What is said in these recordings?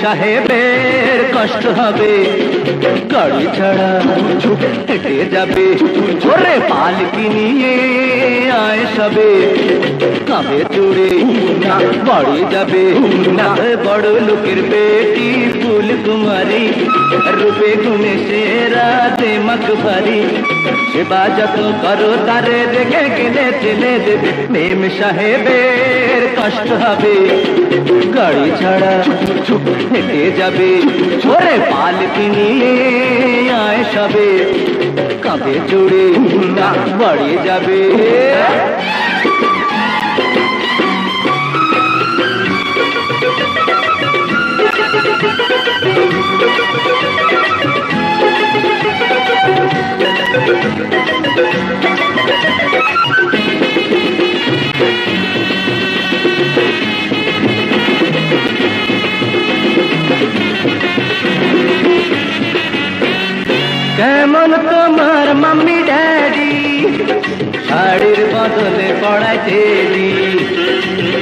সাহেবের কষ্ট হবে। গাড়ি ছাড়া হেঁটে যাবে। ঘরে পালকি নিয়ে আয় সবে। কাবে চুড়ে না বাড়ি যাবে। না বড় লোকের বেটি ফুল কুমারী। রূপে গুণে সেরা ভারী। সেবা করো তারে দেখে কিনে ছেলে দেবে। মেম সাহেবের কষ্ট হবে। গাড়ি ছাড়া হেঁটে যাবে। ছোরে পালকি নিয়ে আয় সবে। কাঁধে জুড়ে বাড়ি যাবে। মাম্মি ড্যাডি শাড়ির বদলে পড়ায় তেলি।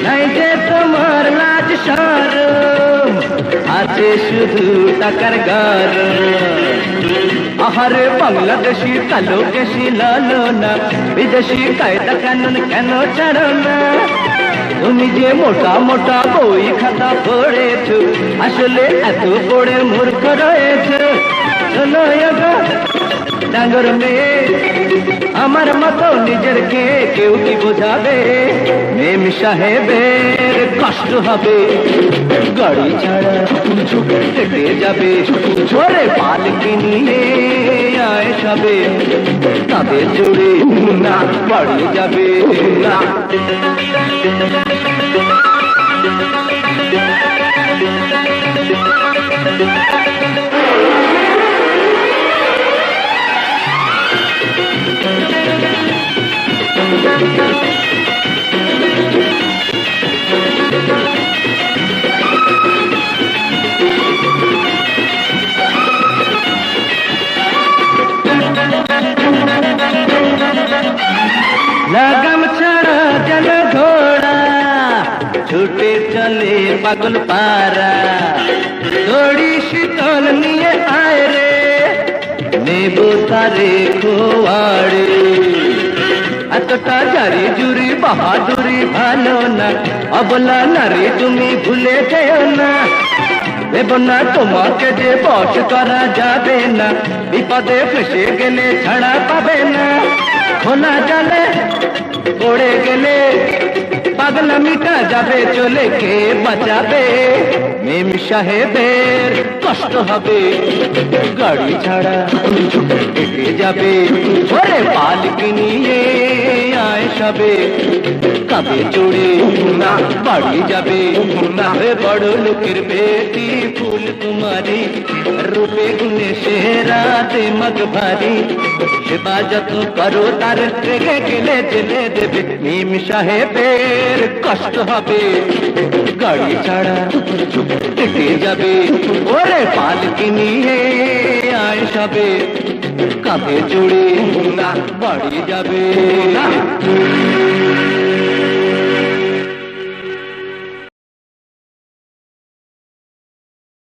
নাই যে তোমার লাজ সরম আছে শুধু টাকার গার। আহারে বাংলাদেশি কালো কেশি লালো না বিদেশি কায়দা কানুন কেন ছাড়ো না তুমি যে মোটা মোটা বই খাতা পড়েছ, আসলে এত পড়ে মূর্খ রয়েছ। শোনো ডাঙ্গর মেয়ে, আমার মতো নিজের কে কেউ কি বোঝাবে? মেম সাহেবের কষ্ট হবে, গাড়ি ছাড়া হেঁটে যাবে ঝরে পালকি নিয়ে আয় সবে। তবে জুড়ে না বাড়ি যাবে না लगम छड़ा जल घोड़ा छूटे चले पगल पारा। थोड़ी शीतल लिए आए रे। নেব তারে খোয়াড়ে এতটা জারি জুরি বাহাদুরি ভালো না অবলা নারী তুমি ভুলে যেও না দেব না তোমাকে যে বস করা যাবে না বিপদে ফেসে গেলে ছাড়া পাবে না খোলা জালে পড়ে গেলে পাগলা মিটা যাবে চলে কে বাঁচাবে মেম সাহেবের কষ্ট হবে গাড়ি ছাড়া হেঁটে যাবে ওরে পালকি নিয়ে আয় সবে কাবে চড়ে না বাড়ি যাবে না হে বড় লোকের বেটি ফুল কুমারী রূপে গুণে সেরা মগ ভারী সেবা যত করো তার রেগে গেলে জেলে দেবে মিম সাহেবের কষ্ট হবে গাড়ি ছাড়া হেঁটে যাবে ওরে পালকি নিয়ে আয় সবে কাঁধে জুড়ে বাড়ি যাবে।